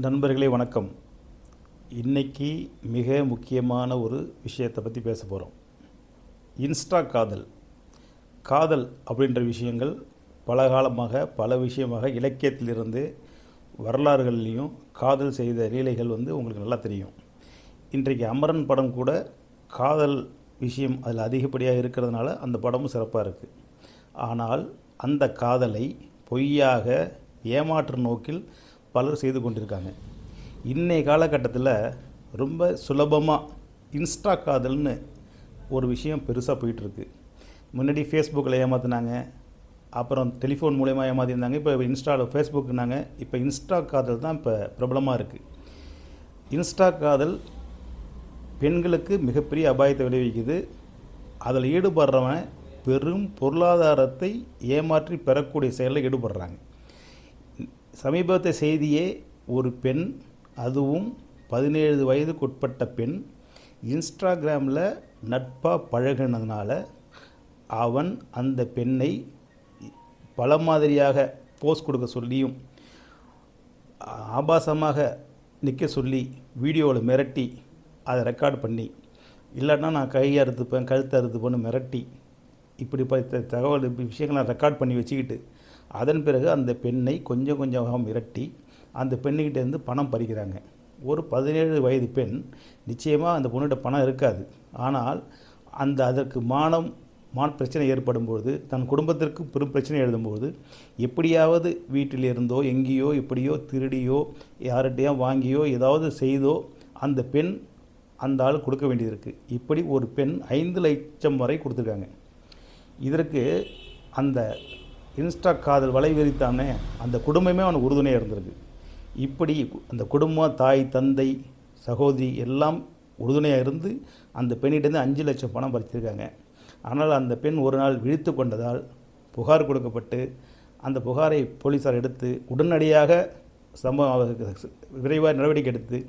நண்பர்களே வணக்கம். இன்னைக்கு மிக முக்கியமான ஒரு விஷயத்தை பற்றி பேச போகிறோம் இன்ஸ்டா காதல். காதல் அப்படின்ற விஷயங்கள் பல காலமாக பல விஷயமாக இலக்கியத்திலிருந்து வரலாறுகள்லேயும் காதல் செய்த லீலைகள் வந்து உங்களுக்கு நல்லா தெரியும். இன்றைக்கு அமரன் படம் கூட காதல் விஷயம் அதில் அதிகப்படியாக இருக்கிறதுனால அந்த படமும் சிறப்பாக இருக்குது ஆனால் அந்த காதலை பொய்யாக ஏமாற்று நோக்கில் பலர் செய்து கொண்டிருக்காங்க. இன்றைய காலகட்டத்தில் ரொம்ப சுலபமாக இன்ஸ்டா காதல்னு ஒரு விஷயம் பெருசாக போயிட்டுருக்கு. முன்னாடி ஃபேஸ்புக்கில் ஏமாற்றினாங்க அப்புறம் டெலிஃபோன் மூலயமா ஏமாற்றிருந்தாங்க இப்போ இன்ஸ்டாவில் ஃபேஸ்புக்குனாங்க இப்போ இன்ஸ்டா காதல் தான் இப்போ பிரபலமாக இருக்குது இன்ஸ்டா காதல் பெண்களுக்கு மிகப்பெரிய அபாயத்தை விளைவிக்குது. அதில் ஈடுபடுறவன் பெரும் பொருளாதாரத்தை ஏமாற்றி பெறக்கூடிய செயலில் ஈடுபடுறாங்க. சமீபத்திய செய்தியே ஒரு பெண் அதுவும் பதினேழு வயதுக்குட்பட்ட பெண் இன்ஸ்டாகிராமில் நட்பாக பழகினதுனால அவன் அந்த பெண்ணை பல மாதிரியாக போஸ்ட் கொடுக்க சொல்லியும் ஆபாசமாக நிற்க சொல்லி வீடியோவில் மிரட்டி அதை ரெக்கார்ட் பண்ணி இல்லைன்னா நான் கையை அறுத்துப்பேன் கழுத்தை அறுத்துப்பேன்னு மிரட்டி இப்படி தகவல் இப்படி விஷயங்களை ரெக்கார்ட் பண்ணி வச்சுக்கிட்டு அதன் பிறகு அந்த பெண்ணை கொஞ்சம் கொஞ்சமாக மிரட்டி அந்த பெண்ணுக்கிட்டேருந்து பணம் பறிக்கிறாங்க. ஒரு பதினேழு வயது பெண் நிச்சயமாக அந்த பொண்ணுகிட்ட பணம் இருக்காது. ஆனால் அந்த அதற்கு மானம் மான பிரச்சனை ஏற்படும் பொழுது தன் குடும்பத்திற்கு பெரும் பிரச்சனை எழுதும்போது எப்படியாவது வீட்டில் இருந்தோ எங்கேயோ எப்படியோ திருடியோ யார்கிட்டையோ வாங்கியோ ஏதாவது செய்தோ அந்த பெண் அந்த ஆள் கொடுக்க வேண்டியது இருக்குது இப்படி ஒரு பெண் ஐந்து லட்சம் வரை கொடுத்துருக்காங்க. இதற்கு அந்த இன்ஸ்டா காதல் வலை விரித்தானே அந்த குடும்பமே அவனுக்கு உறுதுணையாக இருந்திருக்கு. இப்படி அந்த குடும்பம் தாய் தந்தை சகோதரி எல்லாம் உறுதுணையாக இருந்து அந்த பெண்ணிட்டேருந்து அஞ்சு லட்சம் பணம் பறிச்சிருக்காங்க. ஆனால் அந்த பெண் ஒரு நாள் விழித்து கொண்டதால் புகார் கொடுக்கப்பட்டு அந்த புகாரை போலீஸார் எடுத்து உடனடியாக சம்பவம் விரைவாக நடவடிக்கை எடுத்து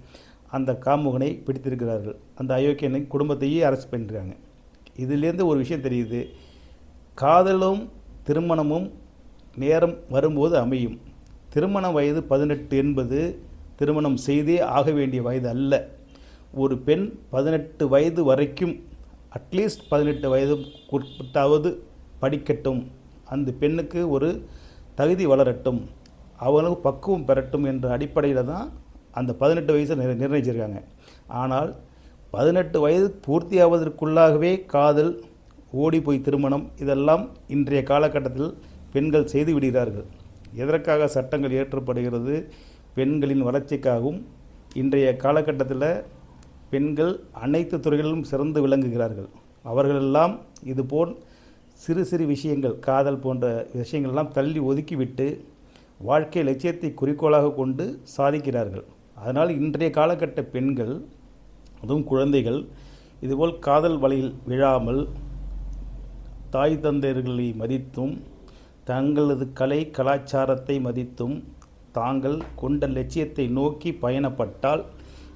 அந்த காமுகனை பிடித்திருக்கிறார்கள். அந்த அயோக்கியனை குடும்பத்தையே அரெஸ்ட் பண்ணிருக்காங்க. இதிலேருந்து ஒரு விஷயம் தெரியுது. காதலும் திருமணமும் நேரம் வரும்போது அமையும். திருமண வயது பதினெட்டு என்பது திருமணம் செய்தே ஆக வேண்டிய வயது அல்ல. ஒரு பெண் பதினெட்டு வயது வரைக்கும் அட்லீஸ்ட் பதினெட்டு வயது குறிப்பிட்டாவது படிக்கட்டும். அந்த பெண்ணுக்கு ஒரு தகுதி வளரட்டும். அவளுக்கு பக்குவம் பெறட்டும் என்ற அடிப்படையில் தான் அந்த பதினெட்டு வயசை நிர் நிர்ணயிச்சிருக்காங்க. ஆனால் பதினெட்டு வயது பூர்த்தியாவதற்குள்ளாகவே காதல் ஓடி போய் திருமணம் இதெல்லாம் இன்றைய காலகட்டத்தில் பெண்கள் செய்து விடுகிறார்கள். எதற்காக சட்டங்கள் இயற்றப்படுகிறது? பெண்களின் வளர்ச்சிக்காகவும் இன்றைய காலகட்டத்தில் பெண்கள் அனைத்து துறைகளிலும் சிறந்து விளங்குகிறார்கள். அவர்களெல்லாம் இதுபோல் சிறு சிறு விஷயங்கள் காதல் போன்ற விஷயங்கள்லாம் தள்ளி ஒதுக்கிவிட்டு வாழ்க்கை லட்சியத்தை குறிக்கோளாக கொண்டு சாதிக்கிறார்கள். அதனால் இன்றைய காலகட்ட பெண்கள் அதுவும் குழந்தைகள் இதுபோல் காதல் வலையில் விழாமல் தாய் தந்தையர்களை மதித்தும் தங்களது கலை கலாச்சாரத்தை மதித்தும் தாங்கள் கொண்ட லட்சியத்தை நோக்கி பயணப்பட்டால்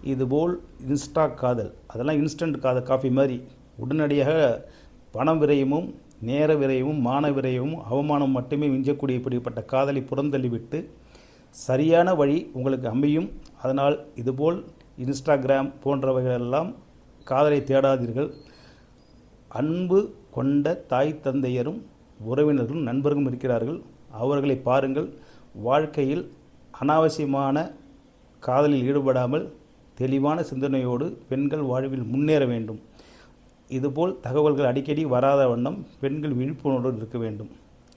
இதுபோல் இன்ஸ்டா காதல் அதெல்லாம் இன்ஸ்டன்ட் காதல் காஃபி மாதிரி உடனடியாக பண விரயமும் நேர விரயமும் மான விரயமும் அவமானம் மட்டுமே மிஞ்சக்கூடிய இப்படிப்பட்ட காதலை புறந்தள்ளிவிட்டு சரியான வழி உங்களுக்கு அமையும். அதனால் இதுபோல் இன்ஸ்டாகிராம் போன்றவைகளெல்லாம் காதலை தேடாதீர்கள். அன்பு கொண்ட தாய் தந்தையரும் உறவினர்களும் நண்பர்களும் இருக்கிறார்கள். அவர்களை பாருங்கள். வாழ்க்கையில் அனாவசியமான காதலில் ஈடுபடாமல் தெளிவான சிந்தனையோடு பெண்கள் வாழ்வில் முன்னேற வேண்டும். இதுபோல் தகவல்கள் அடிக்கடி வராத வண்ணம் பெண்கள் விழிப்புணர்வோடு இருக்க வேண்டும்.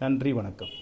நன்றி வணக்கம்.